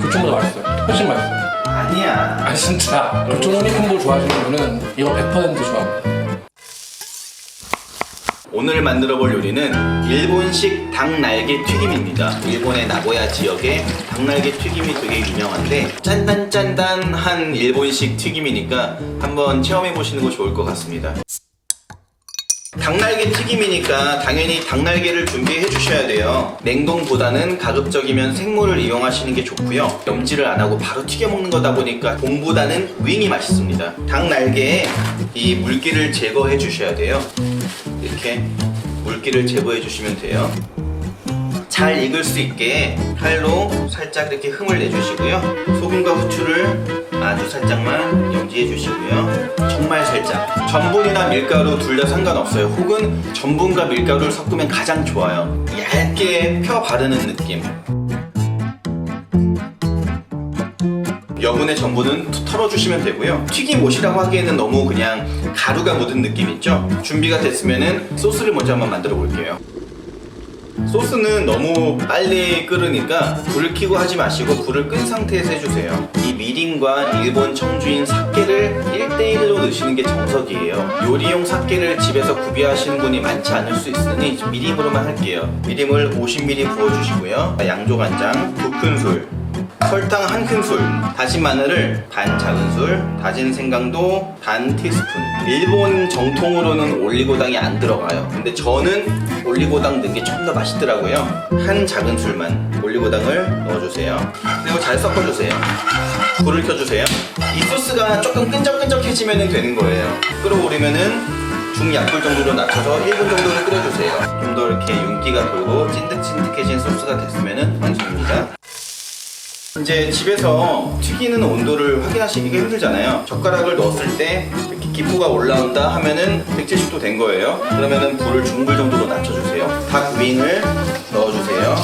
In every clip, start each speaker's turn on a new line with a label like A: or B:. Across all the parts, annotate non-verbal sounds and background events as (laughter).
A: 교촌보다 맛있어요. 훨씬 맛있어요.
B: 아니야.
A: 아 진짜 교촌 honeycomb 좋아하시는 분은 이거 100% 좋아합니다.
B: 오늘 만들어 볼 요리는 일본식 닭날개 튀김입니다. 일본의 나고야 지역에 닭날개 튀김이 되게 유명한데 짠단짠단한 일본식 튀김이니까 한번 체험해 보시는 거 좋을 것 같습니다. 닭날개 튀김이니까 당연히 닭날개를 준비해 주셔야 돼요. 냉동보다는 가급적이면 생물을 이용하시는 게 좋고요. 염지를 안 하고 바로 튀겨 먹는 거다 보니까 봄보다는 윙이 맛있습니다. 닭날개에 이 물기를 제거해 주셔야 돼요. 이렇게 물기를 제거해 주시면 돼요. 잘 익을 수 있게 칼로 살짝 이렇게 흠을 내주시고요. 소금과 후추를 아주 살짝만 염지해 주시고요. 정말 살짝. 전분이나 밀가루 둘 다 상관없어요. 혹은 전분과 밀가루를 섞으면 가장 좋아요. 얇게 펴 바르는 느낌. 여분의 전분은 털어주시면 되고요. 튀김옷이라고 하기에는 너무 그냥 가루가 묻은 느낌 있죠? 준비가 됐으면 소스를 먼저 한번 만들어 볼게요. 소스는 너무 빨리 끓으니까 불을 켜고 하지 마시고 불을 끈 상태에서 해주세요. 이 미림과 일본 청주인 삭개를 1대1로 넣으시는 게 정석이에요. 요리용 삭개를 집에서 구비하시는 분이 많지 않을 수 있으니 미림으로만 할게요. 미림을 50ml 부어주시고요. 양조간장 2큰술, 설탕 한 큰술, 다진 마늘을 반 작은술, 다진 생강도 반 티스푼. 일본 정통으로는 올리고당이 안 들어가요. 근데 저는 올리고당 넣은 게 좀 더 맛있더라고요. 한 작은술만 올리고당을 넣어주세요. 그리고 잘 섞어주세요. 불을 켜주세요. 이 소스가 조금 끈적끈적해지면 되는 거예요. 끓어오르면은 중약불 정도로 낮춰서 1분 정도를 끓여주세요. 좀 더 이렇게 윤기가 돌고 찐득찐득해진 소스가 됐으면 완성입니다. 이제 집에서 튀기는 온도를 확인하시기가 힘들잖아요. 젓가락을 넣었을 때 이렇게 기포가 올라온다 하면은 170도 된 거예요. 그러면은 불을 중불 정도로 낮춰주세요. 닭 윙을 넣어주세요.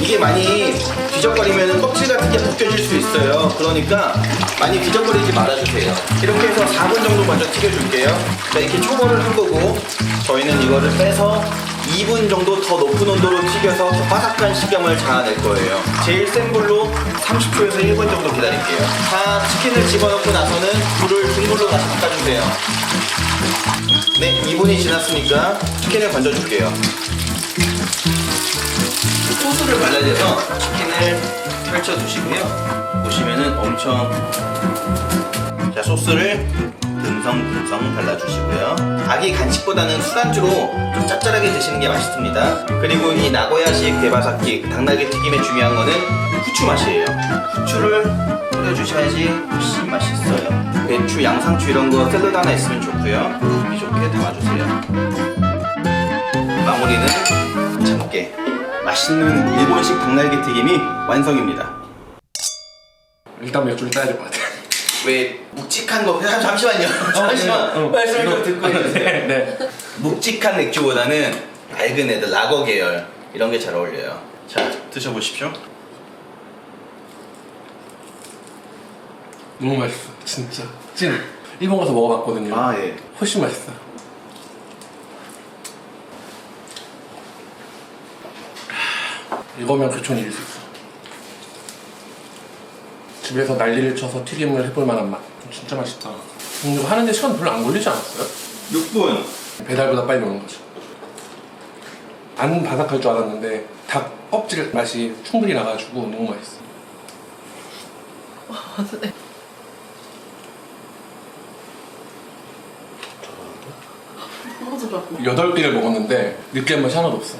B: 이게 많이 뒤적거리면 껍질 같은 게 벗겨질 수 있어요. 그러니까 많이 뒤적거리지 말아주세요. 이렇게 해서 4분 정도 먼저 튀겨줄게요. 자, 이렇게 초벌을 한 거고 저희는 이거를 빼서 2분 정도 더 높은 온도로 튀겨서 더 바삭한 식감을 자아낼 거예요. 제일 센 불로 30초에서 1분 정도 기다릴게요. 다 치킨을 집어넣고 나서는 불을 중불로 다시 바꿔주세요. 네, 2분이 지났으니까 치킨을 건져줄게요. 소스를 발라야 돼서 치킨을 펼쳐두시고요. 보시면은 엄청 자 소스를 듬성듬성 발라주시고요. 닭이 간식보다는 술안주로 좀 짭짤하게 드시는 게 맛있습니다. 그리고 이 나고야식 대바사키 닭날개 튀김의 중요한 거는 후추 맛이에요. 후추를 뿌려주셔야지 훨씬 맛있어요. 배추, 양상추 이런 거 샐러드 하나 있으면 좋고요. 이 좋게 담아주세요. 마무리는 참깨. 맛있는 일본식 닭날개 튀김이 완성입니다.
A: 일단 몇 줄 따야 될 것 같아요.
B: 왜 묵직한 거 잠- (laughs) 잠시만요 잠시만
A: 어,
B: 말씀을 좀 듣고 해주세요
A: 네, 네.
B: 묵직한 맥주보다는 맑은 애들 라거 계열 이런 게 잘 어울려요 자 드셔보십시오
A: 너무 맛있어. 진짜. 찐. 일본 가서 먹어봤거든요.
B: 아예
A: 훨씬 맛있어요. 이거면 교촌 이길 수 있어. 집에서 난리를 쳐서 튀김을 해볼 만한 맛. 진짜 맛있다. 음, 이거 하는데 시간 별로 안 걸리지 않았어요?
B: 6분
A: 배달보다 빨리 먹는 거죠. 안 바삭할 줄 알았는데 닭 껍질 맛이 충분히 나가지고 너무 맛있어. 여덟 개를 먹었는데 느끼한 맛이 하나도 없어.